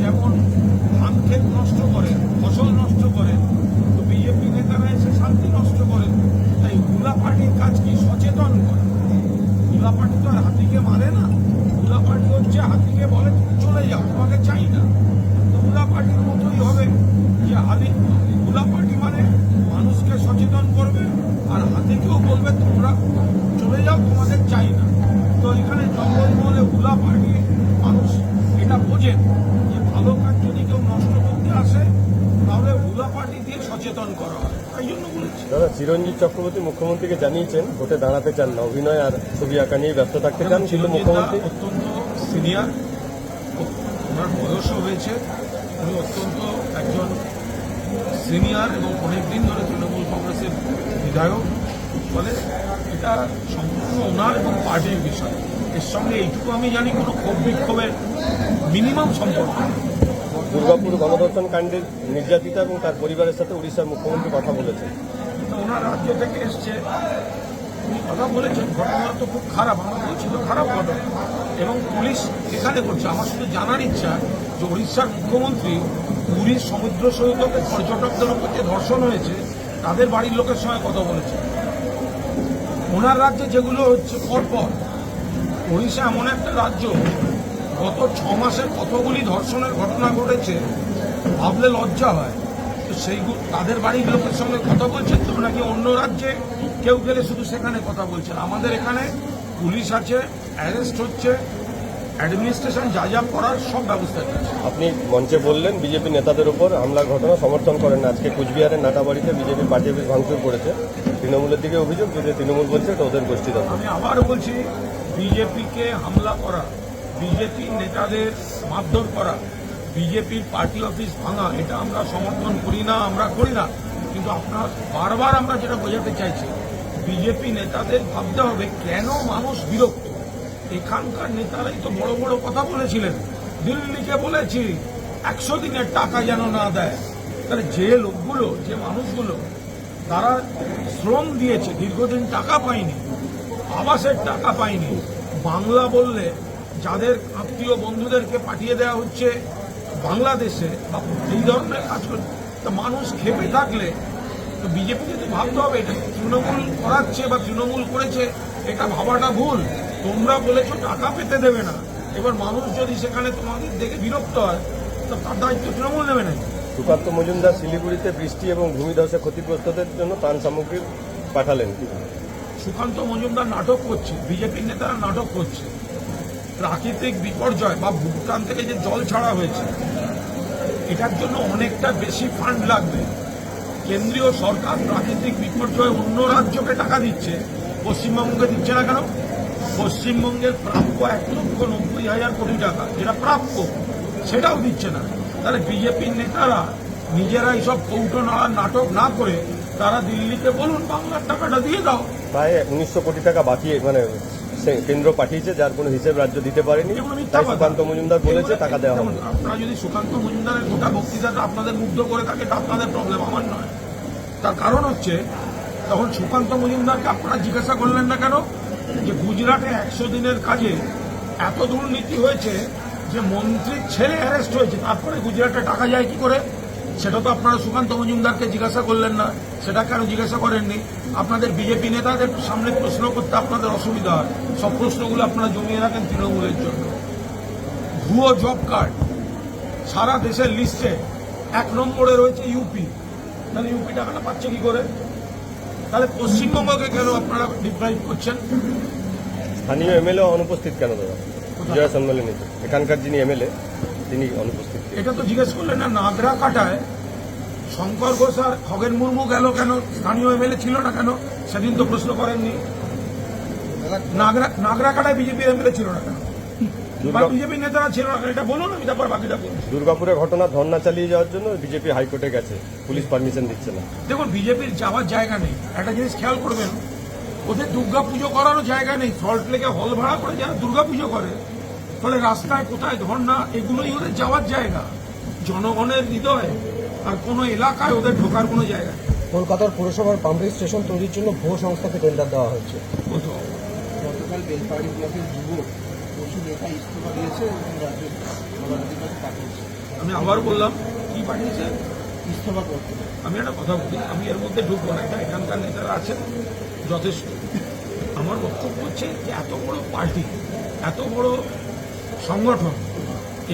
যেমন ধান ক্ষেত নষ্ট করে, ফসল নষ্ট করে, তো বিজেপি নেতারা এসে শান্তি নষ্ট করে। তাই হুলা পার্টির কাজ কি সচেতন করা? হুলা পার্টি তো আর হাতিকে মারে না। হুলা পার্টি হচ্ছে হাতিকে বলে, চলে যাও, তোমাকে চাই না। তো হুলা পার্টির মতোই হবে যে হাতি হুলা পার্টি মানে মানুষকে সচেতন করবে আর হাতিকেও বলবে, তোমরা চলে যাও, তোমাদের চাই না। তো এখানে পার্টি মানুষ এটা বোঝেন যে ভালো কাজ যদি কেউ নষ্ট করতে আসে তাহলে হুলা পার্টি দিয়ে সচেতন করা হয়। তাই জন্য বলেছি। দাদা চিরঞ্জিত চক্রবর্তী মুখ্যমন্ত্রীকে জানিয়েছেন ভোটে দাঁড়াতে চান না। অভিনয় আর ছবি আঁকা নিয়ে ব্যস্ত থাকতে চান কিন্তু মুখ্যমন্ত্রী। অত্যন্ত সিনিয়র ওনার বয়সও হয়েছে উনি অত্যন্ত একজন সিনিয়র এবং অনেকদিন ধরে তৃণমূল কংগ্রেসের বিধায়ক। ফলে এটা সম্পূর্ণ ওনার এবং পার্টির বিষয়। এর সঙ্গে এইটুকু আমি জানি কোনো ক্ষোভ বিক্ষোভের মিনিমাম সম্পর্ক দুর্গাপুর গণধর্ষণ কাণ্ডের নির্যাতিতা এবং তার পরিবারের সাথে উড়িষ্যার মুখ্যমন্ত্রী কথা বলেছেন। ওনার রাজ্য থেকে এসছে। উনি কথা বলেছেন ঘটনা তো খুব খারাপ আমরা বলছি তো খারাপ ঘটনা। এবং পুলিশ এখানে করছে আমার শুধু জানার ইচ্ছা যে উড়িষ্যার মুখ্যমন্ত্রী পুরীর সমুদ্র সৈকতে পর্যটকদের উপর যে ধর্ষণ হয়েছে তাদের বাড়ির লোকের সঙ্গে কথা বলেছে ওনার রাজ্যে যেগুলো হচ্ছে পরপর উড়িষ্যা এমন একটা রাজ্য গত ছ মাসে কতগুলি ধর্ষণের ঘটনা ঘটেছে ভাবলে লজ্জা হয়। তো সেই তাদের বাড়ির লোকের সঙ্গে কথা বলছেন তো নাকি অন্য রাজ্যে? কেউ গেলে শুধু সেখানে কথা বলছেন। আমাদের এখানে পুলিশ আছে অ্যারেস্ট হচ্ছে অ্যাডমিনিস্ট্রেশন যা যা করার সব ব্যবস্থা আপনি মঞ্চে বললেন বিজেপি নেতাদের উপর হামলার ঘটনা সমর্থন করেন না। আজকে কুচবিহারের নাটাবাড়িতে বিজেপি পার্টি ভাঙচুর করেছে। তৃণমূলের দিকে অভিযোগ যে তৃণমূল বলছে এটা ওদের গোষ্ঠীদ্বন্দ্ব আমি আবার বলছি বিজেপিকে হামলা করা, বিজেপি নেতাদের মারধর করা, বিজেপির পার্টি অফিস ভাঙা, এটা আমরা সমর্থন করি না, আমরা করি না। কিন্তু আপনার বারবার আমরা যেটা বোঝাতে চাইছি, বিজেপি নেতাদের ভাবতে হবে কেন মানুষ বিরক্ত? এখানকার নেতারাই তো বড় বড় কথা বলেছিলেন। দিল্লিকে বলেছি, একশো দিনের টাকা যেন না দেয়। তাহলে যে লোকগুলো, যে মানুষগুলো, তারা শ্রম দিয়েছে, দীর্ঘদিন টাকা পায়নি। আবাসের টাকা পায়নি বাংলা বললে যাদের আত্মীয় বন্ধুদেরকে পাঠিয়ে দেওয়া হচ্ছে বাংলাদেশে, বা এই ধরনের কাজ করে, তা মানুষ খেপে থাকলে তো বিজেপিকে তো ভাবতে হবে, এটা তৃণমূল করাচ্ছে বা তৃণমূল করেছে, এটা ভাবাটা ভুল। তোমরা বলেছ টাকা পেতে দেবে না। এবার মানুষ যদি সেখানে তোমাদের দেখে বিরক্ত হয়, তো তার দায়িত্ব তৃণমূল নেবে না সুকান্ত মজুমদার শিলিগুড়িতে বৃষ্টি এবং ভূমিধসে ক্ষতিগ্রস্তদের জন্য ত্রাণ সামগ্রী পাঠালেন সুকান্ত মজুমদার নাটক করছে, বিজেপির নেতারা নাটক করছে। প্রাকৃতিক বিপর্যয় বা ভুটান থেকে যে জল ছাড়া হয়েছে, এটার জন্য অনেকটা বেশি ফান্ড লাগবে। কেন্দ্রীয় সরকার প্রাকৃতিক বিপর্যয় অন্য রাজ্যকে টাকা দিচ্ছে, পশ্চিমবঙ্গকে দিচ্ছে না কেন? পশ্চিমবঙ্গের প্রাপ্য এক লক্ষ নব্বই হাজার কোটি টাকা, যেটা প্রাপ্য, সেটাও দিচ্ছে না। তাহলে বিজেপির নেতারা নিজেরা এইসব কৌটো নাটক না করে তারা দিল্লিকে বলুন বাংলার টাকাটা দিয়ে দাও। প্রায় উনিশশো কোটি টাকা বাকি মানে কেন্দ্র পাঠিয়েছে যার কোনো হিসেব রাজ্য দিতে পারেনি। তাই সুকান্ত মজুমদার বলেছে টাকা দেওয়া হবে। আপনারা যদি সুকান্ত মজুমদারের গোটা বক্তৃতাটা আপনাদের মুগ্ধ করে থাকে এটা আপনাদের প্রবলেম আমার নয়। তার কারণ হচ্ছে তখন সুকান্ত মজুমদারকে আপনারা জিজ্ঞাসা করলেন না কেন? যে গুজরাটে একশো দিনের কাজে এত দুর্নীতি হয়েছে যে মন্ত্রীর ছেলে অ্যারেস্ট হয়েছে তারপরে গুজরাটে টাকা যায় কি করে? সেটা তো আপনারা সুকান্ত মজুমদারকে জিজ্ঞাসা করলেন না সেটা কেন জিজ্ঞাসা করেননি? আপনাদের বিজেপি নেতাদের সামনে প্রশ্ন করতে আপনাদের অসুবিধা হয়। সব প্রশ্নগুলো আপনারা জমিয়ে রাখেন তৃণমূলের জন্য। ভুয়ো জব কার্ড। সারা দেশের লিস্টে এক নম্বরে রয়েছে ইউপি তাহলে ইউপি টাকাটা পাচ্ছে কি করে? তাহলে পশ্চিমবঙ্গকে কেন আপনারা ডিপ্রাইভ করছেন? স্থানীয় এমএলএ অনুপস্থিত কেন দাদা? সম্মেলনীতে এখানকার যিনি এমএলএ তিনি অনুপস্থিত। এটা তো জিজ্ঞেস করলেন না নাগরা কাটায় শঙ্কর ঘোষ আর খগেন মুর্মু গেল কেন? স্থানীয় এমএলএ ছিল না কেন? সেদিন তো প্রশ্ন করেননি। নাগরা নাগরা কাটায় বিজেপির এমএলএ ছিল না কেন? বা নেতারা ছিল না এটা বলুন আমি তারপর বাকিটা বলছি। দুর্গাপুরে ঘটনা ধর্না চালিয়ে যাওয়ার জন্য বিজেপি হাইকোর্টে গেছে। পুলিশ পারমিশন দিচ্ছে না। দেখুন বিজেপির যাওয়ার জায়গা নেই। একটা জিনিস খেয়াল করবেন ওদের দুর্গা পুজো করারও জায়গা নেই। সল্ট লেকে হল ভাড়া করে যারা দুর্গা পুজো করে ফলে রাস্তায় কোথায় ধর্না এগুলোই ওদের যাওয়ার জায়গা। জনগণের হৃদয় আর কোনো এলাকায় ওদের ঢোকার কোনো জায়গা কলকাতার পুরসভার পাম্পিং স্টেশন তৈরির জন্য ভুয়ো সংস্থাকে টেন্ডার দেওয়া হয়েছে। গতকাল বেলপাহাড়ি ব্লকের যুবক পশু নেতা ইস্তফা দিয়েছে এবং রাজ্য পাঠিয়েছে। আমি আবার বললাম কি পাঠিয়েছে? ইস্তফা করতে। আমি একটা কথা বলি আমি এর মধ্যে ঢুকবো না এটা এখানকার নেতারা আছেন যথেষ্ট। আমার বক্তব্য হচ্ছে যে এত বড় পার্টি এত বড় সংগঠন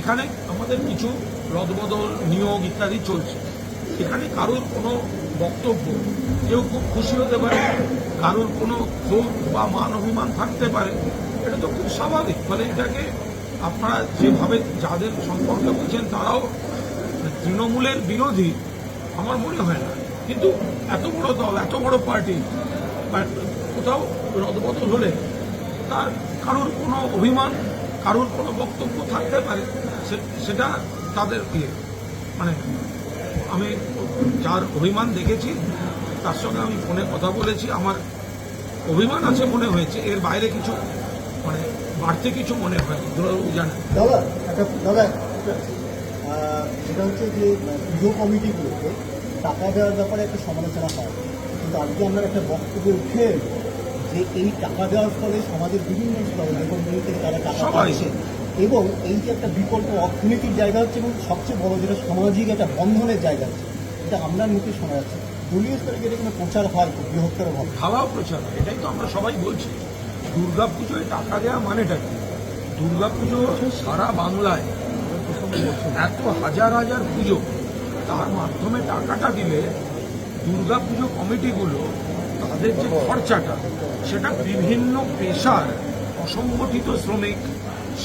এখানে আমাদের কিছু রদবদল, নিয়োগ ইত্যাদি চলছে। এখানে কারোর কোনো বক্তব্য কেউ খুব খুশি হতে পারে, কারোর কোনো ক্ষোভ বা মান অভিমান থাকতে পারে, এটা তো খুব স্বাভাবিক। ফলে এটাকে আপনারা যেভাবে যাদের সম্পর্কে বলছেন তারাও তৃণমূলের বিরোধী, আমার মনে হয় না। কিন্তু এত বড় দল, এত বড় পার্টি কোথাও রদবদল হলে তার কারোর কোনো অভিমান, কারোর কোনো বক্তব্য থাকতে পারে সেটা তাদের ইয়ে। মানে আমি যার অভিমান দেখেছি তার সঙ্গে আমি ফোনে কথা বলেছি আমার অভিমান আছে মনে হয়েছে এর বাইরে কিছু মানে বাড়তে কিছু মনে হয় জানেন। দাদা একটা দাদা সেটা হচ্ছে যে পুজো কমিটিগুলোকে টাকা দেওয়ার ব্যাপারে একটা সমালোচনা হয়। কিন্তু আজকে আমরা একটা বক্তব্য উঠে যে এই টাকা দেওয়ার ফলে সমাজের বিভিন্ন স্তরে থেকে তারা টাকা পাচ্ছে? এবং এই যে একটা বিকল্প অর্থনৈতিক জায়গা হচ্ছে এবং সবচেয়ে বড় যেটা সামাজিক একটা বন্ধনের জায়গা হচ্ছে, এটা আমরা মুখে শোনা যাচ্ছে দলীয় স্তরে যেটা কোনো প্রচার হয় খুব বৃহত্তরভাবে খাওয়া প্রচার এটাই তো আমরা সবাই বলছি। দুর্গা পুজোয় টাকা দেওয়া মানেটা কি? দুর্গা পুজো সারা বাংলায় এত হাজার হাজার পুজো, তার মাধ্যমে টাকাটা দিলে দুর্গা পুজো কমিটিগুলো তাদের যে খরচাটা, সেটা বিভিন্ন পেশার অসংগঠিত শ্রমিক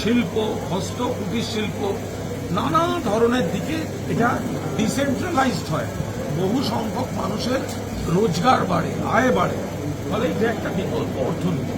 শিল্প, হস্ত কুটির শিল্প, নানা ধরনের দিকে এটা ডিসেন্ট্রালাইজড হয়। বহু সংখ্যক মানুষের রোজগার বাড়ে, আয় বাড়ে। ফলে এটা একটা বিকল্প অর্থনীতি।